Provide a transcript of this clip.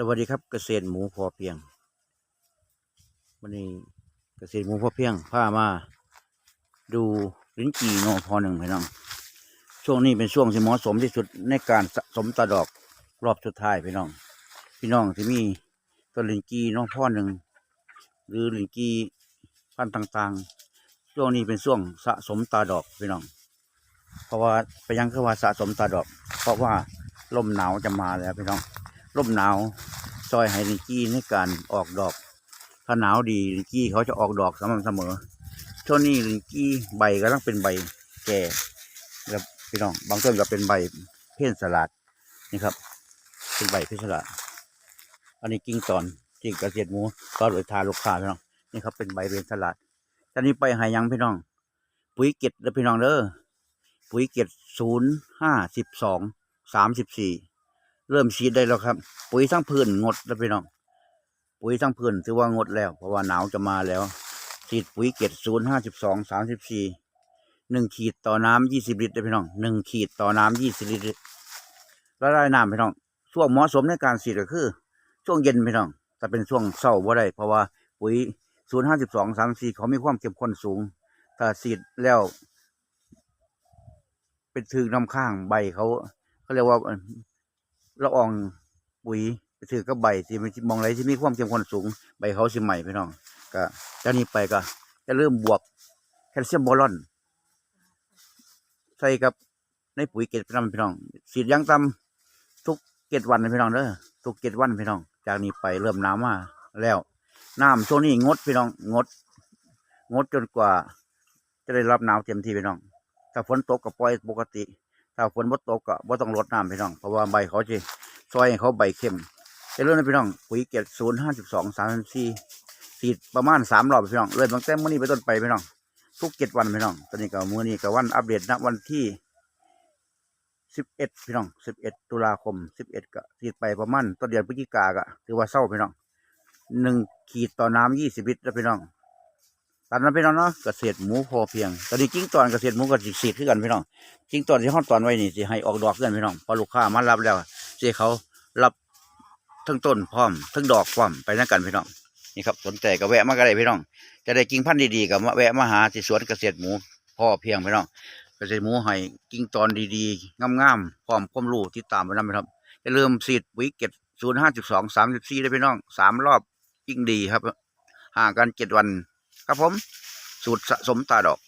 สวัสดีครับเกษตรหมูพอเพียงวันนี้เกษตรหมูพอเพียงพามา ดูลิ้นจี่นอพอหนึ่งพี่น้องช่วงนี้เป็นช่วงที่เหมาะสมที่สุดในการสะสมตาดอกรอบสุดท้ายพี่น้อง พี่น้องที่มีต้นลิ้นจี่นอพอหนึ่งหรือลิ้นจี่พันธุ์ต่างๆ ช่วงนี้เป็นช่วงสะสมตาดอกพี่น้อง เพราะว่าไปยังคือว่าสะสมตาดอก เพราะว่าลมหนาวจะมาแล้วพี่น้อง ร่มหนาวซอยไฮลินกี้ในการออกดอก ถ้าหนาวดีลินกี้เขาจะออกดอกสม่ำเสมอช่วงนี้ลินกี้ใบก็ต้องเป็นใบแก่แล้วพี่น้องบางต้นก็เป็นใบเพี้ยนสลัดนี่ครับ เป็นใบเพี้ยนสลัด อันนี้กิ่งตอนกิ่งกระเกษตรหมูตอนเลยทาลูกค้าพี่น้องนี่ครับเป็นใบเพี้ยนสลัดตอนนี้ไปหายังพี่น้อง ปุ๋ยเกตแล้วพี่น้องเด้อปุ๋ยเกตศูนย์ห้าสิบสองสามสิบสี่ เริ่มฉีดได้แล้วครับ ปุ๋ยทั้งพื้นงดแล้วพี่น้องปุ๋ยทั้งพื้นถือว่างดแล้ว เพราะว่าหนาวจะมาแล้วฉีดปุ๋ยเกตศูนย์ห้าสิบสองสามสิบสี่หนึ่งขีดต่อน้ำยี่สิบลิตรได้พี่น้องหนึ่งขีดต่อน้ำยี่สิบลิตรละลายน้ำพี่น้องช่วงเหมาะสมในการฉีดก็คือ ช่วงเย็นพี่น้องแต่เป็นช่วงเศร้าว่าได้เพราะว่าปุ๋ยศูนย์ห้าสิบสองสามสี่เขามีความเข้มข้นสูง ถ้าฉีดแล้ว เป็นถือน้ำข้างใบเขาเขาเรียกว่า ละอองปุ๋ยไปถือกับใบที่มันมองไรที่มีความเข้มข้นสูงใบเขาสิใหม่พี่น้องก็จากนี้ไปก็จะเริ่มบวกแคลเซียมบอลอน ใส่กับในปุ๋ยเกล็ดพี่น้องพี่น้องสีดยางตำทุกเกล็ดวันพี่น้องเด้อทุกเกล็ดวันพี่น้อง จากนี้ไปเริ่มน้ำมาแล้วน้ำช่วงนี้งดพี่น้องงด งดจนกว่า จะได้รับน้ำเต็มที่พี่น้องถ้าฝนตกก็ปล่อยปกติ ถ้าฝนบ่ตกก็บ่ต้องรดน้ำพี่น้อง เพราะว่าใบเขาจะซอยเขาใบเข้มเริ่มนะพี่น้องปุ๋ยเกล็ดศูนย์ห้าสิบสองสามสี่สีดประมาณสามรอบพี่น้องเริ่มตั้งแต่มื้อนี้ไปต้นไปพี่น้อง ทุกเจ็ดวันพี่น้อง ตอนนี้ก็มื้อนี้ก็วันอัปเดตณวันที่สิบเอ็ดพี่น้องสิบเอ็ดตุลาคมสิบเอ็ดก็สีดไปประมาณต้นเดือนพฤศจิกาก็ถือว่าเศร้าพี่น้องหนึ่งขีดต่อน้ำยี่สิบลิตรแล้วพี่น้อง ตามนั้นพี่น้องเนาะเกษตรหมูพอเพียงตอนนี้กิ้งตอนเกษตรหมูกับสีดคือกันพี่น้องจริงตอนที่ห้องตอนไว้นี่สิให้ออกดอกเพื่อนพี่น้องพอลูกค้ามารับแล้วสิให้เขารับทั้งต้นพร้อมทั้งดอกพร้อมไปนั่นกันพี่น้องนี่ครับสนใจก็แวะมาก็ได้พี่น้อง จะได้กิ่งพันธุ์ดีๆกับมาแวะมาหาที่สวนเกษตรหมูพ่อเพียงพี่น้องเกษตรหมูให้กิ่งตอนดีๆงามๆพร้อมความรู้ที่ตามไปนั่นพี่น้องจะเริ่มสีดปุ๋ยเก็บศูนย์ห้าจุดสองสามสิบสี่ได้พี่น้องสามรอบกิ่งดีครับห่างกันเจ็ดวัน ครับผม สูตรสะสมตาดอก